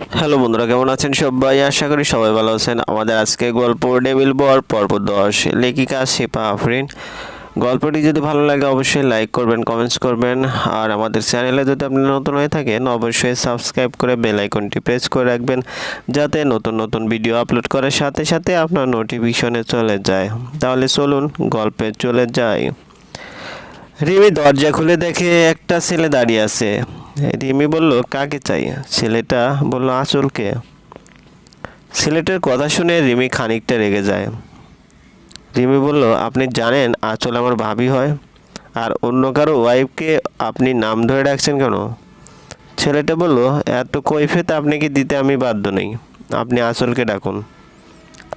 Hello বন্ধুরা, কেমন আছেন সবাই? আশা করি সবাই ভালো আছেন। আমাদের আজকে গল্প ডেবিল বর পর্ব দশ, লেখিকা শিপা আফরিন। গল্পটি যদি ভালো লাগে অবশ্যই লাইক করবেন কমেন্টস করবেন। আর আমাদের চ্যানেলে যদি আপনি নতুন হয়ে থাকেন, অবশ্যই সাবস্ক্রাইব করে বেল আইকনটি প্রেস করে রাখবেন, যাতে নতুন নতুন ভিডিও আপলোড করার সাথে সাথে আপনার নোটিফিকেশনে চলে যায়। তাহলে চলুন গল্পে চলে যাই। রিমি দরজা খুলে দেখে একটা ছেলে দাঁড়িয়ে আছে। রিমি বলল, কাকে চাই? ছেলেটা বলল, আঁচলকে। ছেলেটার কথা শুনে রিমি খানিকটা রেগে যায়। রিমি বলল, আপনি জানেন আঁচল আমার ভাবি হয়, আর অন্য কারও ওয়াইফকে আপনি নাম ধরে ডাকছেন কেন? ছেলেটা বলল, এত কৈফেত আপনাকে দিতে আমি বাধ্য নেই। আপনি আঁচলকে ডাকুন।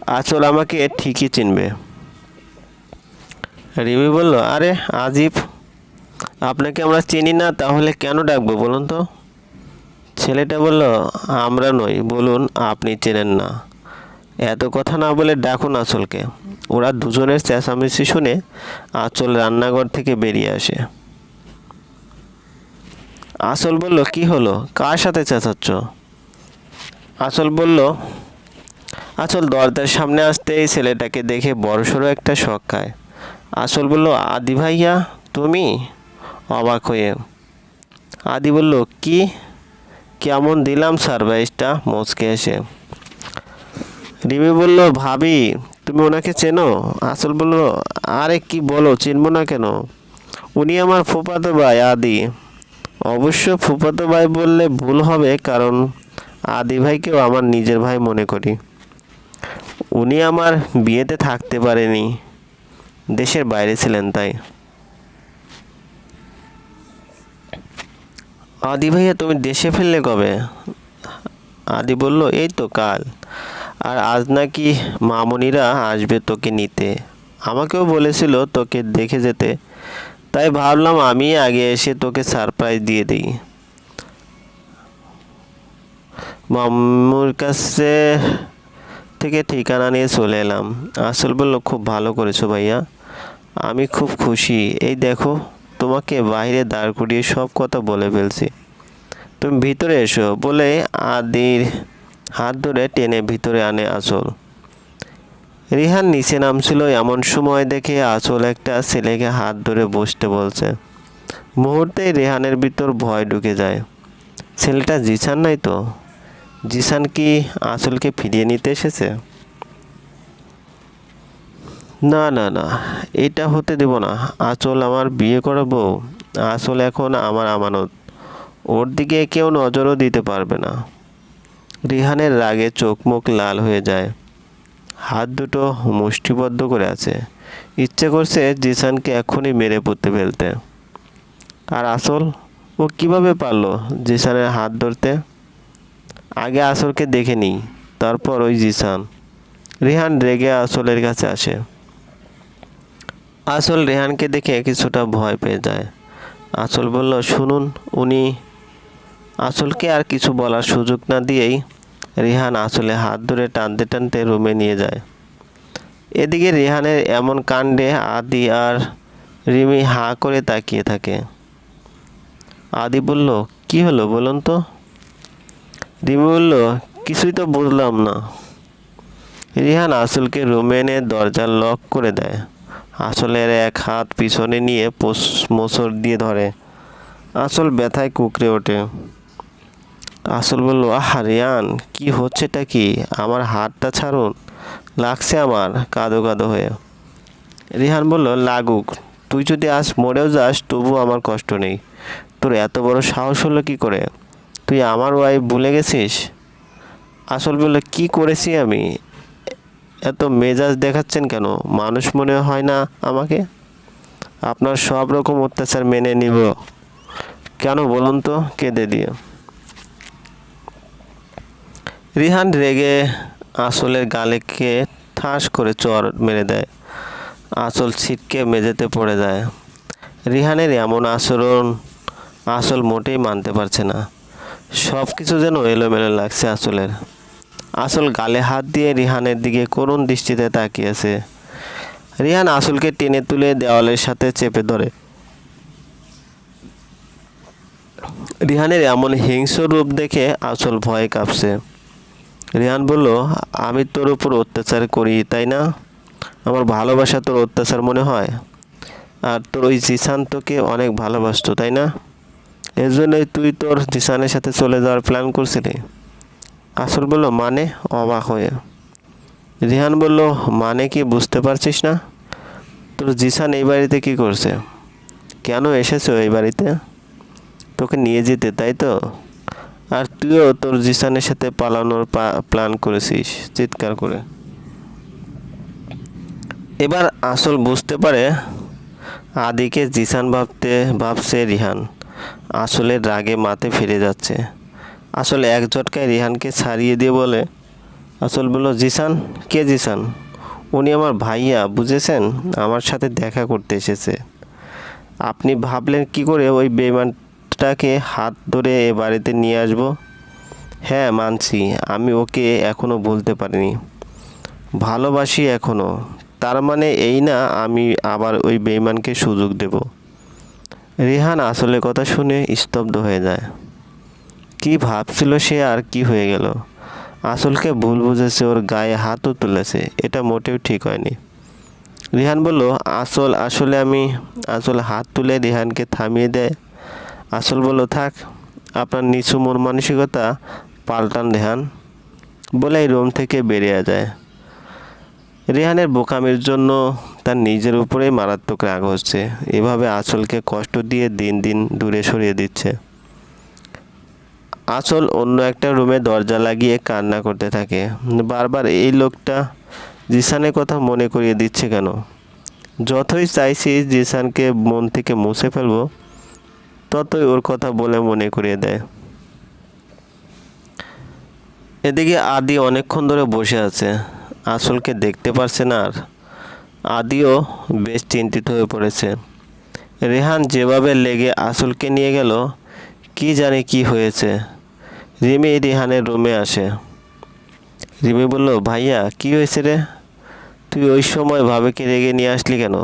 আঁচল আমাকে ঠিকই চিনবে। রিমি বলল, আরে, আজিব। আপনাকে আমরা চিনি না, তাহলে কেন ডাকবো বলুন তো? ছেলেটা বলল, আমরা নই, বলুন আপনি চেনেন না। এত কথা না বলে ডাকুন আঁচলকে ওরা দুজনের চেঁচামেচি শুনে আঁচল রান্নাঘর থেকে বেরিয়ে আসে। আঁচল বলল, কি হলো? কার সাথে চেঁচাচ্ছ? আঁচল বলল আঁচল দরজার সামনে আসতেই ছেলেটাকে দেখে বড়সড় একটা শখ খায়। আসল বলল, আদি ভাইয়া, তুমি? অবাক হয়ে। আদি বলল, কি? কেমন দিলাম সারপ্রাইজটা মুচকে এসে। রিমি বলল, ভাবি, তুমি ওনাকে চেনো? আসল বলল, আরে কি বলো, চিনবো না কেন? উনি আমার ফুফাতো ভাই, আদি। অবশ্য ফুফাতো ভাই বললে ভুল হবে, কারণ আদি ভাইকেও আমার নিজের ভাই মনে করি। উনি আমার বিয়েতে থাকতে পারেনি। দেশের বাইরে ছিলেন তাই। আদি ভাইয়া, তুমি দেশে ফিরলে কবে? আদি বলল, এই তো কাল। আর আজ নাকি মামনিরা আসবে তোকে নিতে। আমাকেও বলেছিল তোকে দেখে যেতে। তাই ভাবলাম আমি আগে এসে তোকে সারপ্রাইজ দিয়ে দিই। মাম্মুর কাছে থেকে ঠিকানা নিয়ে চলে এলাম। আসল বলল, খুব ভালো করেছ ভাইয়া। আমি খুব খুশি। এই দেখো তোমাকে বাইরে দাঁড় করিয়ে সব কথা বলে ফেলছি। তুমি ভিতরে এসো বলে আদির হাত ধরে টেনে ভিতরে আনে আঁচল। রিহান নিচে নামছিল এমন সময় দেখে আঁচল একটা ছেলেকে হাত ধরে বসতে বলছে। মুহূর্তেই রেহানের ভিতর ভয় ঢুকে যায়। ছেলেটা জিসান নাই তো? জিসান কি আঁচলকে ফিরিয়ে নিতে এসেছে? না না না, এটা হতে দেব না। আঁচল আমার বিয়ে করা বউ আঁচল এখন আমার আমানত। ওর দিকে কেউ নজরও দিতে পারবে না। রিহানের রাগে চোখ মুখ লাল হয়ে যায়। হাত দুটো মুষ্টিবদ্ধ করে আছে। ইচ্ছে করছে জিসানকে এখনই মেরে পুঁতে ফেলতে। আর আসল, ও কীভাবে পারল জিসানের হাত ধরতে? আগে আসলকে দেখে নিই, তারপর ওই জিসান। রিহান রেগে আসলের কাছে আসে। আসল রেহানকে দেখে কিছুটা ভয় পেয়ে যায়। আসল বলল, শুনুন, উনি আসলকে আর কিছু বলার সুযোগ না দিয়েই রিহান আসলে হাত ধরে টানতে টানতে রুমে নিয়ে যায়। এদিকে রিহানের এমন কাণ্ডে আদি আর রিমি হাঁ করে তাকিয়ে থাকে। আদি বলল, কি হলো বলুন তো? রিমি বলল, কিছুই তো বুঝলাম না। রিহান আসলকে রুমে এনে দরজা লক করে দেয়। আসলের এক হাত পিছনে নিয়ে মোসর দিয়ে ধরে। আসল ব্যথায় কুকড়ে ওঠে। আসল বলল, আহা রিয়ান, কি হচ্ছেটা কি? আমার হাতটা ছাড়ুন। লাগছে আমার কাদো কাদো হয়ে। রিহান বলল, লাগুক। তুই যদি আজ মরেও যাস তবু আমার কষ্ট নেই। তোর এত বড় সাহস হলো কি করে? তুই আমার ওয়াইফ ভুলে গেছিস? আসল বলল, কি করেছি আমি? এত মেজাজ দেখাচ্ছেন কেন? মানুষ মনে হয় না আমাকে। আপনার সব রকম অত্যাচার মেনে নিব। কেন বলুন তো, কেঁদে দিয়ে। রিহান রেগে আসলের গালেকে ঠাস করে চর মেরে দেয়। আসল ছিটকে মেঝেতে পড়ে যায়। রিহানের এমন আচরণ আসল মোটেই মানতে পারছে না। সব কিছু যেন এলোমেলো লাগছে আসলের আসল গালে হাত দিয়ে রিহানের দিকে করুণ দৃষ্টিতে তাকিয়েছে। রিহান আসলকে টেনে তুলে দেওয়ালের সাথে চেপে ধরে। রিহানের এমন হিংস্র রূপ দেখে আসল ভয়ে কাঁপছে। রিহান বলল, আমি তোর উপর অত্যাচার করি, তাই না? আমার ভালোবাসা তোর অত্যাচার মনে হয়। আর তোর ওই জিসান তোকে অনেক ভালোবাসতো, তাই না? এর জন্যই তুই তোর জিসানের সাথে চলে যাওয়ার প্ল্যান করছিলি। আসল বলল মানে? অবাক হয়ে। রিহান বলল মানে কি বুঝতে পারছিস না? তোর জিসান এই বাড়িতে কি করছে? কেন এসেছ এই বাড়িতে? তোকে নিয়ে যেতে, তাই তো? আর তুইও তোর জিসানের সাথে পালানোর প্ল্যান করেছিস? চিৎকার করে। এবার আসল বুঝতে পারে আদিকে জিসান ভাবতে, ভাবছে রিহান। আসলে রাগে মাথে ফিরে যাচ্ছে। আসলে এক ঝটকায় রিহানকে ছাড়িয়ে দিয়ে বলে, আসল বলল, জিসান? কে জিসান? উনি আমার ভাইয়া, বুঝেছেন? আমার সাথে দেখা করতে এসেছে। আপনি ভাবলেন কি করে ওই বেমানটাকে হাত ধরে এ বাড়িতে নিয়ে আসব? হ্যাঁ মানছি। আমি ওকে এখনও বলতে পারিনি। ভালোবাসি এখনও তার মানে এই না, আমি আবার ওই বেইমানকে সুযোগ দেব। রেহান আসলে কথা শুনে স্তব্ধ হয়ে যায়। কি ভাবছিল সে আর কি হয়ে গেল? আসলকে ভুল বুঝেছে, ওর গায়ে হাতও তুলেছে, এটা মোটেও ঠিক হয়নি। রিহান বলল, আসল, আসলে আমি, আসল হাত তুলে রিহানকে থামিয়ে দেয় আসল বলল, থাক, আপনার নিচু মন মানসিকতা পাল্টান রেহান। বলে এই রুম থেকে বেরিয়ে যায়। রেহানের বোকামির জন্য তার নিজের উপরেই মারাত্মক রাগ হচ্ছে। এভাবে আঁচলকে কষ্ট দিয়ে দিন দিন দূরে সরিয়ে দিচ্ছে। আঁচল অন্য একটা রুমে দরজা লাগিয়ে কান্না করতে থাকে। বারবার এই লোকটা জিসানের কথা মনে করিয়ে দিচ্ছে কেন? যতই চাইছি জিসানকে মন থেকে মুছে ফেলব, ততই ওর কথা বলে মনে করিয়ে দেয়। এদিকে আদি অনেকক্ষণ ধরে বসে আছে। আসলকে দেখতে পারছে না আর। আদিও বেশ চিন্তিত হয়ে পড়েছে। রেহান যেভাবে লেগে আসলকে নিয়ে গেল, কি জানে কি হয়েছে। রিমি রিহানের রুমে আসে। রিমি বলল, ভাইয়া, কি হয়েছে রে? তুই ওই সময় ভাবেকে রেগে নিয়ে আসলি কেন?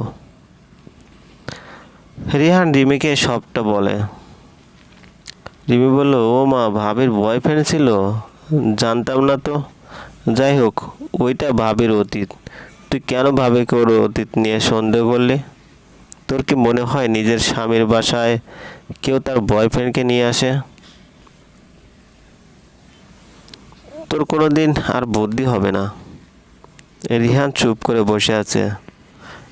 রিহান রিমিকে সবটা বলে। রিমি বলল, ও মা, ভাবির বয়ফ্রেন্ড ছিল? জানতাম না তো। যাই হোক, ওইটা ভাবির অতীত। তুই কেন ভাবিকে ওর অতীত নিয়ে সন্দেহ করলি? তোর কি মনে হয় নিজের স্বামীর বাসায় কেউ তার বয়ফ্রেন্ডকে নিয়ে আসে? তোর কোনো দিন আর বুদ্ধি হবে না। রিহান চুপ করে বসে আছে।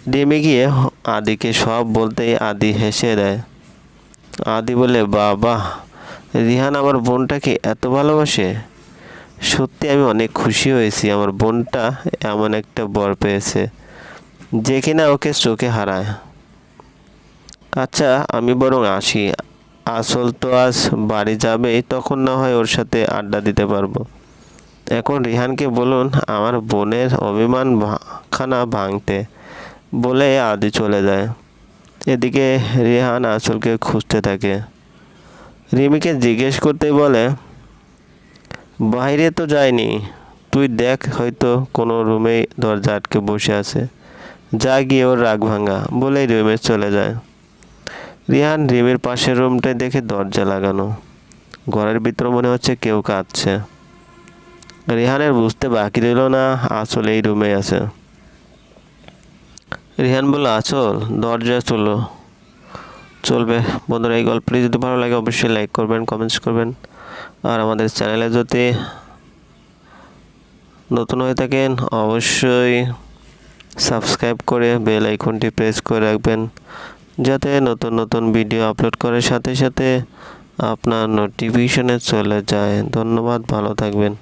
ডিমে গিয়ে আদিকে সব বলতেই আদি হেসে দেয়। আদি বলে, বাবা, রিহান আমার বোনটাকে এত ভালোবাসে? সত্যি আমি অনেক খুশি হয়েছি, আমার বোনটা এমন একটা বর পেয়েছে যে কিনা ওকে চোখে হারায়। আচ্ছা আমি বরং আসি। আসল তো আজ বাড়ি যাবেই তখন না হয় ওর সাথে আড্ডা দিতে পারব। এখন রিহানকে বলুন, আমার বোনের অভিমান খানা ভাঙতে বলে আদি চলে যায়। এদিকে রিহান আসলকে খুঁজতে থাকে। রিমিকে জিজ্ঞেস করতে বলে বাইরে তো যায়নি তুই দেখ হয়তো কোনো রুমে দরজা আটকে বসে আছে। যা গিয়ে ওর রাগ ভাঙা, বলেই রুমে চলে যায়। রিহান রিমের পাশের রুমটায় দেখে দরজা লাগানো। ঘরের ভিতর মনে হচ্ছে কেউ কাঁদছে। রিহানের বুঝতে বাকি রইল না আসল এই রুমে আছে। রিহান বলল, আচল? দরজা চলো চলবে। বন্ধুরা, এই গল্পটি যদি ভালো লাগে, অবশ্যই লাইক করবেন কমেন্টস করবেন। আর আমাদের চ্যানেলে যদি নতুন হয়ে থাকেন, অবশ্যই সাবস্ক্রাইব করে বেল আইকনটি প্রেস করে রাখবেন, যাতে নতুন নতুন ভিডিও আপলোড করার সাথে সাথে আপনার নোটিফিকেশনে চলে যায়। ধন্যবাদ, ভালো থাকবেন।